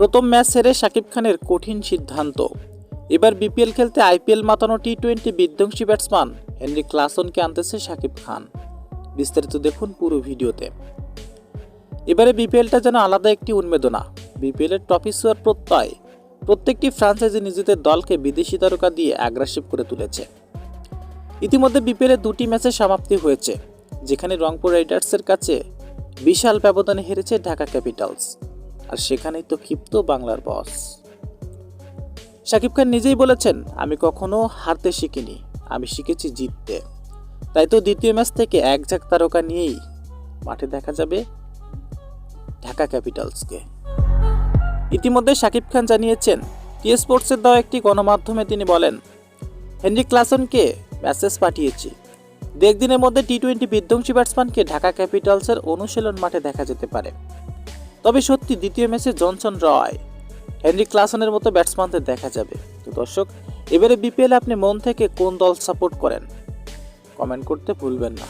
প্রথম ম্যাচ হেরে শাকিব খানের কঠিন সিদ্ধান্ত। এবার বিপিএল খেলতে আইপিএল মাতানো টি টোয়েন্টি বিধ্বংসী ব্যাটসম্যান হেনরি ক্লাসনকে আনতেছে শাকিব খান। বিস্তারিত দেখুন পুরো ভিডিওতে। এবারে বিপিএলটা যেন আলাদা একটি উন্মেদনা। বিপিএলের ট্রফি সোয়ার প্রত্যয়। প্রত্যেকটি ফ্রাঞ্চাইজি নিজেদের দলকে বিদেশি তারকা দিয়ে অ্যাগ্রাসিভ করে তুলেছে। ইতিমধ্যে বিপিএলের দুটি ম্যাচের সমাপ্তি হয়েছে, যেখানে রংপুর রাইডার্সের কাছে বিশাল ব্যবধানে হেরেছে ঢাকা ক্যাপিটালস। আর সেখানেই তো ক্ষিপ্ত বাংলার বস শাকিব খান নিজেই বলেছেন, আমি কখনো হারতে শিখিনি, আমি শিখেছি জিততে। তাই তো দ্বিতীয় ম্যাচ থেকে এক ঝাঁক তারকা নিয়েই মাঠে দেখা যাবে ঢাকা ক্যাপিটালসকে ইতিমধ্যে শাকিব খান জানিয়েছেন, টি স্পোর্টসের দেওয়া একটি গণমাধ্যমে তিনি বলেন, হেনরি ক্লাসনকে মেসেজ পাঠিয়েছি। দু একদিনের মধ্যে টি টোয়েন্টি বিধ্বংসী ব্যাটসম্যানকে ঢাকা ক্যাপিটালসের অনুশীলন মাঠে দেখা যেতে পারে। তবে সত্যি দ্বিতীয় ম্যাচে জনসন রয়। হেনরি ক্লাসনের মতো ব্যাটসম্যানদের দেখা যাবে। তো দর্শক, এবারে বিপিএল আপনি মন থেকে কোন দল সাপোর্ট করেন? কমেন্ট করতে ভুলবেন না।